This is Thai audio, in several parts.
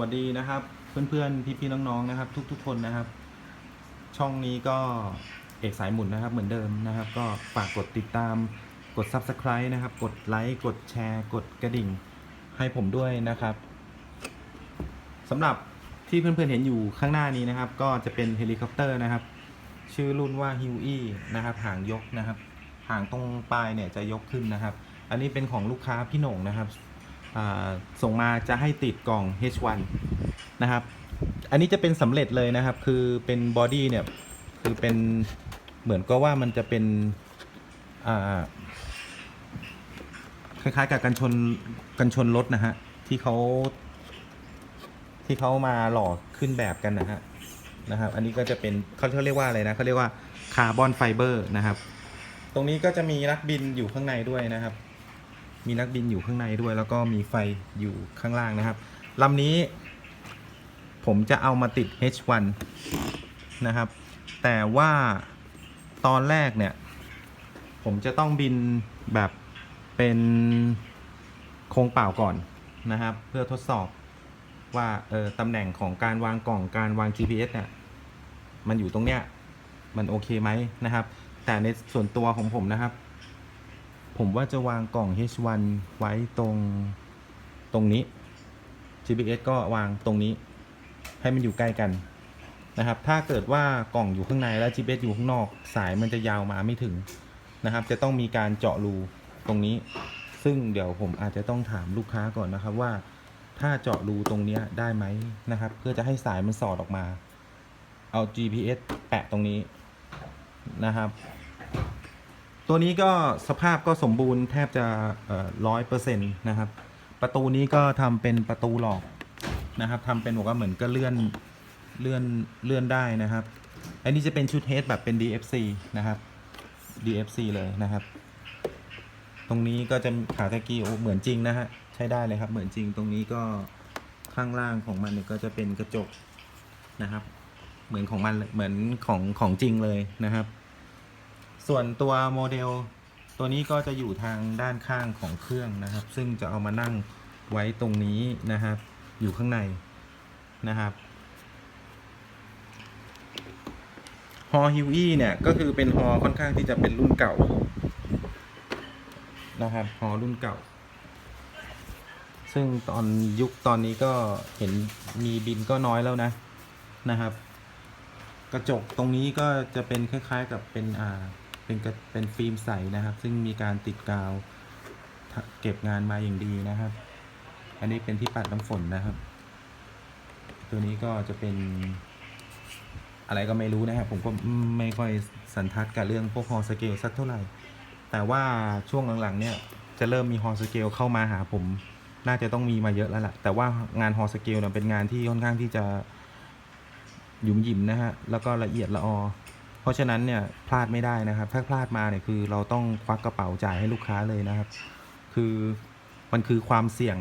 วัสดีนะครับ เพื่อนๆ พี่ๆน้องๆนะครับ ทุก ๆ คนนะครับ ช่องนี้ก็เอกสายหมุนนะครับ เหมือนเดิมนะครับ ก็ฝากกดติดตามกด Subscribe นะครับ กดไลค์กดแชร์กดกระดิ่งให้ผมด้วยนะครับสำหรับที่เพื่อนๆเห็นอยู่ข้างหน้านี้นะครับ ก็จะเป็นเฮลิคอปเตอร์นะครับ ชื่อรุ่นว่าฮิวอี้นะครับหางยกนะครับ หางตรงปลายเนี่ยจะยกขึ้นนะครับ อันนี้เป็นของลูกค้าพี่หน่งนะครับ ส่งมาจะให้ติดกล่อง H1 นะครับ อันนี้จะเป็นสำเร็จเลยนะครับ คือเป็นบอดี้เนี่ย คือเป็นเหมือนก็ว่ามันจะเป็นคล้ายๆกับกันชนกันชนรถนะฮะ ที่เขาที่เขามาหล่อขึ้นแบบกันนะฮะนะครับ อันนี้ก็จะเป็นเขาเขาเรียกว่าอะไรนะเขาเรียกว่าคาร์บอนไฟเบอร์นะครับ ตรงนี้ก็จะมีนักบินอยู่ข้างในด้วยนะครับ มีนักบินอยู่ข้างในด้วย แล้วก็มีไฟอยู่ข้างล่างนะครับลำนี้ ผมจะเอามาติด H1 นะครับ แต่ว่าตอนแรกเนี่ย ผมจะต้องบินแบบเป็นโครงเปล่าก่อนนะครับ เพื่อทดสอบว่าเออตำแหน่งของการวางกล่องการวาง GPS เนี่ยมันอยู่ตรงเนี้ยมันโอเคไหมนะครับ แต่ในส่วนตัวของผมนะครับ ผมว่าจะวางกล่อง H1 ไว้ตรงตรงนี้ GPS ก็วางตรงนี้ ให้มันอยู่ใกล้กันนะครับ ถ้าเกิดว่ากล่องอยู่ข้างในแล้ว GPS อยู่ข้างนอก สายมันจะยาวมาไม่ถึงนะครับ จะต้องมีการเจาะรูตรงนี้ ซึ่งเดี๋ยวผมอาจจะต้องถามลูกค้าก่อนนะครับว่า ถ้าเจาะรูตรงนี้ได้ไหมนะครับ เพื่อจะให้สายมันสอดออกมา เอา GPS แปะตรงนี้นะครับ ตัวนี้ก็สภาพก็สมบูรณ์แทบจะร้อยเปอร์เซ็นต์นะครับ ประตูนี้ก็ทำเป็นประตูหลอกนะครับทำเป็นบอกว่าเหมือนก็เลื่อนเลื่อนเลื่อนได้นะครับ อันนี้จะเป็นชุดเฮดแบบเป็น DFC นะครับ DFC เลยนะครับ ตรงนี้ก็จะขาตะกี้โอเหมือนจริงนะฮะใช้ได้เลยครับ เหมือนจริงตรงนี้ก็ข้างล่างของมันเนี่ยก็จะเป็นกระจกนะครับ เหมือนของมันเหมือนของของจริงเลยนะครับ ส่วนตัวโมเดล ตัวนี้ก็จะอยู่ทางด้านข้างของเครื่องนะครับ ซึ่งจะเอามานั่งไว้ตรงนี้นะครับ อยู่ข้างในนะครับฮอฮิวอี้เนี่ยก็คือเป็นฮอค่อนข้างที่จะเป็นรุ่นเก่านะครับฮอรุ่นเก่า ซึ่งตอนยุคตอนนี้ก็เห็นมีบินก็น้อยแล้วนะนะครับ กระจกตรงนี้ก็จะเป็นคล้ายๆกับเป็นอ่า เป็นเป็นฟิล์มใสนะครับ ซึ่งมีการติดกาวเก็บงานมาอย่างดีนะครับ อันนี้เป็นที่ปัดน้ำฝนนะครับ ตัวนี้ก็จะเป็น อะไรก็ไม่รู้นะครับ ผมก็ไม่ค่อยสันทัดกับเรื่องพวกฮอสเกลสักเท่าไหร่ แต่ว่าช่วงหลังๆ เนี่ยจะเริ่มมีฮอสเกลเข้ามาหาผม น่าจะต้องมีมาเยอะแล้วล่ะ แต่ว่างานฮอสเกลเนี่ยเป็นงานที่ค่อนข้างที่จะหยุ่มหยิมนะฮะ แล้วก็ละเอียดละออ ราะฉะนั้นเนี่ยพลาดไม่ได้นะครับ ถ้าพลาดมาเนี่ยคือเราต้องควักกระเป๋าจ่ายให้ลูกค้าเลยนะครับ คือมันคือความเสี่ยง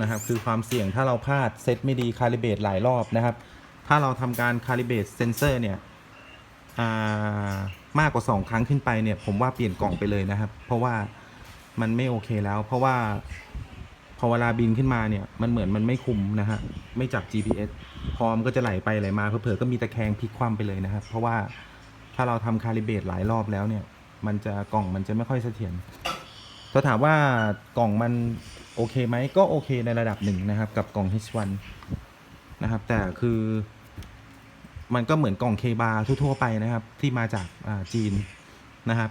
นะครับ คือความเสี่ยงถ้าเราพลาดเซตไม่ดีคาลิเบตหลายรอบนะครับ ถ้าเราทำการคาลิเบตเซนเซอร์เนี่ยามากกว่า 2 ครั้งขึ้นไปเนี่ยผมว่าเปลี่ยนกล่องไปเลยนะครับ เพราะว่ามันไม่โอเคแล้ว เพราะว่าพอเวลาบินขึ้นมาเนี่ยมันเหมือนมันไม่คุมนะฮะไม่จับ GPS พรอมก็จะไหลไปไหลมาเผลอๆก็มีตะแคงพลิกคว่ำไปเลยนะครับ เพราะว่า ถ้าเราทำคาลิเบตหลายรอบแล้วเนี่ย มันจะกล่องมันจะไม่ค่อยเสถียรถ้าถามว่ากล่องมันโอเคไหมก็โอเคในระดับหนึ่งนะครับ กับกล่อง H1 นะครับ แต่คือมันก็เหมือนกล่องเคบาทั่วๆไปนะครับ ที่มาจากจีนนะครับ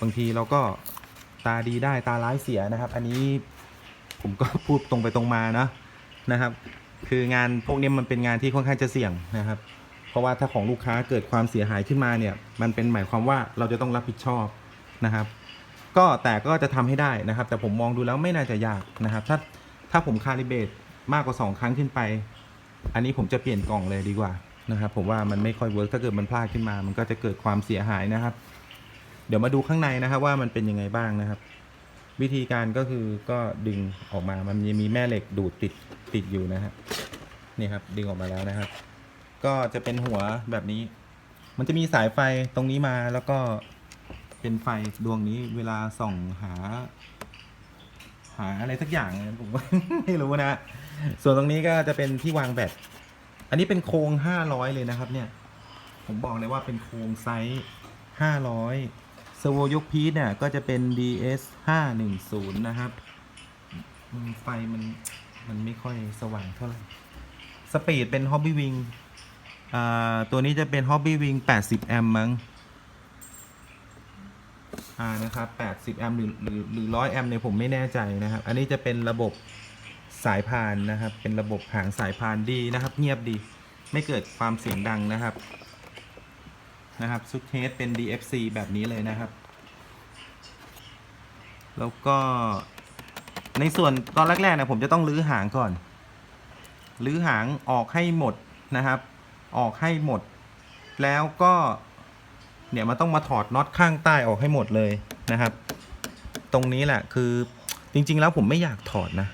บางทีเราก็ตาดีได้ตาร้ายเสียนะครับ อันนี้ผมก็พูดตรงไปตรงมานะนะครับ คืองานพวกนี้มันเป็นงานที่ค่อนข้างจะเสี่ยงนะครับ เพราะว่าถ้าของลูกค้าเกิดความเสียหายขึ้นมาเนี่ย มันเป็นหมายความว่าเราจะต้องรับผิดชอบนะครับ ก็แต่ก็จะทำให้ได้นะครับ แต่ผมมองดูแล้วไม่น่าจะยากนะครับ ถ้าถ้าผมคาลิเบตมากกว่า 2 ครั้งขึ้นไป อันนี้ผมจะเปลี่ยนกล่องเลยดีกว่านะครับผมว่ามันไม่ค่อยเวิร์กถ้าเกิดมันพลาดขึ้นมา มันก็จะเกิดความเสียหายนะครับ เดี๋ยวมาดูข้างในนะครับว่ามันเป็นยังไงบ้างนะครับ วิธีการก็คือก็ดึงออกมามันจะมีแม่เหล็กดูดติดติดอยู่นะฮะนี่ครับดึงออกมาแล้วนะครับ ก็จะเป็นหัวแบบนี้ มันจะมีสายไฟตรงนี้มาแล้วก็เป็นไฟดวงนี้เวลาส่องหา หาอะไรสักอย่างผมไม่รู้นะ ส่วนตรงนี้ก็จะเป็นที่วางแบต อันนี้เป็นโครงห้าร้อยเลยนะครับ เนี่ย ผมบอกเลยว่าเป็นโครงไซส์ห้าร้อยสโวยกพีทเนี่ยก็จะเป็น DS ห้าหนึ่งศูนย์นะครับไฟมันมันไม่ค่อยสว่างเท่าไหร่ สปีดเป็น Hobby Wing อ่า ตัวนี้จะเป็น Hobby Wing 80 แอมป์มั้งอ่านะครับ 80 แอมหรือหรือหรือ100 แอมเนี่ยผมไม่แน่ใจนะครับ อันนี้จะเป็นระบบสายพานนะครับ เป็นระบบหางสายพานดีนะครับ เงียบดี ไม่เกิดความเสียงดังนะครับ นะครับซุดเทสเป็น DFC แบบนี้เลยนะครับ แล้วก็ในส่วนตอนแรกๆนี่ยผมจะต้องรื้อหางก่อนรื้อหางออกให้หมดนะครับ ออกให้หมด แล้วก็เนี่ยมันต้องมาถอดน็อตข้างใต้ออกให้หมดเลยนะครับ ตรงนี้แหละคือจริง ๆ แล้วผมไม่อยากถอดนะ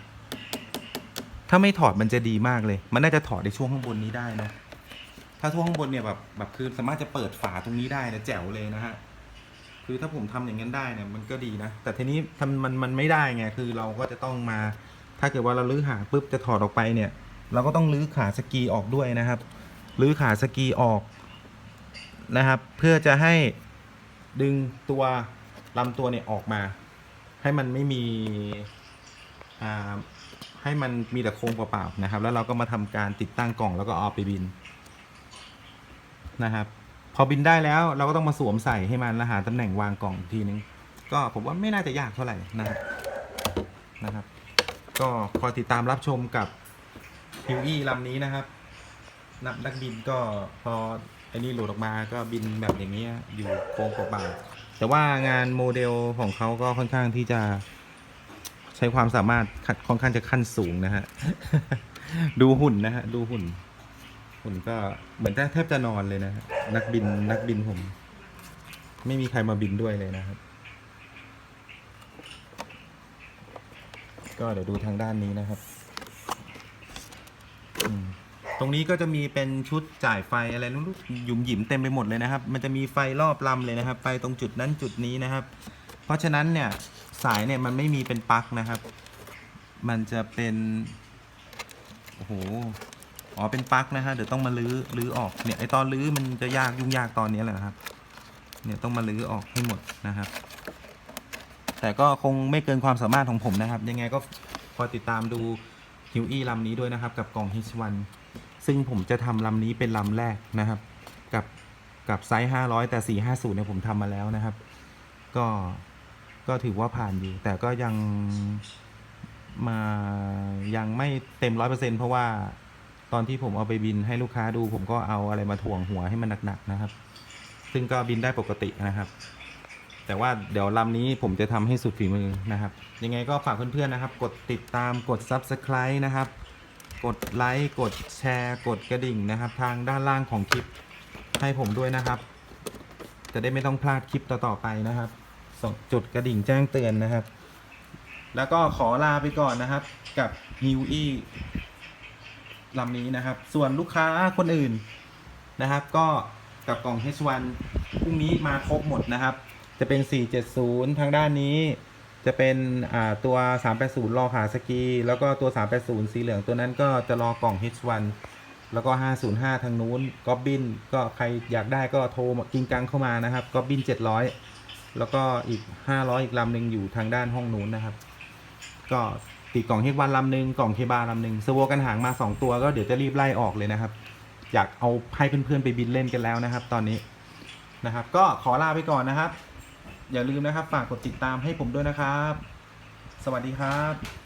ถ้าไม่ถอดมันจะดีมากเลย มันน่าจะถอดในช่วงข้างบนนี้ได้นะถ้าช่วงข้างบนเนี่ยแบบแบบคือสามารถจะเปิดฝาตรงนี้ได้นะแจ๋วเลยนะฮะคือถ้าผมทำอย่างนั้นได้เนี่ยมันก็ดีนะ แต่ทีนี้ทำมันมันไม่ได้ไงคือเราก็จะต้องมา ถ้าเกิดว่าเราลื้อหาปุ๊บจะถอดออกไปเนี่ย เราก็ต้องลื้อขาสกีออกด้วยนะครับ ลื้อขาสกีออกนะครับ เพื่อจะให้ดึงตัวลำตัวเนี่ยออกมา ให้มันไม่มีอ่าให้มันมีแต่โครงเปล่าๆนะครับ แล้วเราก็มาทำการติดตั้งกล่องแล้วก็เอาไปบินนะครับ พอบินได้แล้วเราก็ต้องมาสวมใส่ให้มันแล้วหาตำแหน่งวางกล่องอีกทีนึง ก็ผมว่าไม่น่าจะยากเท่าไหร่นะครับนะครับ ก็คอยติดตามรับชมกับฮิวอี้ลำนี้นะครับ นักนักบินก็พอไอ้นี่หลุดออกมาก็บินแบบอย่างเงี้ยอยู่โค้งเปล่าๆแต่ว่างานโมเดลของเขาก็ค่อนข้างที่จะใช้ความสามารถค่อนข้างจะขั้นสูงนะฮะ ดูหุ่นนะฮะ ดูหุ่น หุ่นก็เหมือนแทบจะนอนเลยนะนักบินนักบินผม ไม่มีใครมาบินด้วยเลยนะครับ ก็เดี๋ยวดูทางด้านนี้นะครับ ตรงนี้ก็จะมีเป็นชุดจ่ายไฟอะไรนู้นหยุมหยิมเต็มไปหมดเลยนะครับ มันจะมีไฟรอบลำเลยนะครับไฟตรงจุดนั้นจุดนี้นะครับ เพราะฉะนั้นเนี่ยสายเนี่ยมันไม่มีเป็นปลั๊กนะครับ มันจะเป็นโอ้โหอ๋อเป็นปลั๊กนะฮะเดี๋ยวต้องมาลื้อลื้อออกเนี่ยไอตอนลื้อมันจะยากยุ่งยากตอนนี้แหละครับ เนี่ยต้องมาลื้อออกให้หมดนะครับ แต่ก็คงไม่เกินความสามารถของผมนะครับ ยังไงก็คอยติดตามดูฮิวอี้ลำนี้ด้วยนะครับ กับกล่อง H1 ซึ่งผมจะทำลำนี้เป็นลำแรกนะครับ กับกับไซส์500 แต่ 450เนี่ยผมทำมาแล้วนะครับ ก็ก็ถือว่าผ่านอยู่ แต่ก็ยังมายังไม่เต็มร้อยเปอร์เซ็นเพราะว่าตอนที่ผมเอาไปบินให้ลูกค้าดู ผมก็เอาอะไรมาถ่วงหัวให้มันหนักๆนะครับ ซึ่งก็บินได้ปกตินะครับ แต่ว่าเดี๋ยวลำนี้ผมจะทำให้สุดฝีมือนะครับ ยังไงก็ฝากเพื่อนๆนะครับ กดติดตามกด Subscribe นะครับ กดไลค์กดแชร์กดกระดิ่งนะครับ ทางด้านล่างของคลิปให้ผมด้วยนะครับ จะได้ไม่ต้องพลาดคลิปต่อๆไปนะครับส่งจุดกระดิ่งแจ้งเตือนนะครับ แล้วก็ขอลาไปก่อนนะครับ กับ h u e ลำนี้นะครับ ส่วนลูกค้าคนอื่นนะครับ ก็กับกล่อง H1 พรุ่งนี้มาครบหมดนะครับ จะเป็น 470 ทางด้านนี้ จะเป็นอ่าตัว 380 รอขาสกี แล้วก็ตัว 380 สีเหลืองตัวนั้นก็จะรอกล่อง H1 แล้วก็ 505 ทางนู้นก็บินก็ใครอยากได้ก็โทรกิงกังเข้ามานะครับก็บิน 700 แล้วก็อีก 500 อีกลำหนึ่งอยู่ทางด้านห้องนู้นนะครับ ก็ติดกล่องเฮดวันลำหนึ่งกล่องเคบาลำหนึ่งสโวกันหางมา 2 ตัวก็เดี๋ยวจะรีบไล่ออกเลยนะครับ อยากเอาให้เพื่อนๆไปบินเล่นกันแล้วนะครับ ตอนนี้นะครับ ก็ขอลาไปก่อนนะครับ อย่าลืมนะครับ ฝากกดติดตามให้ผมด้วยนะครับ สวัสดีครับ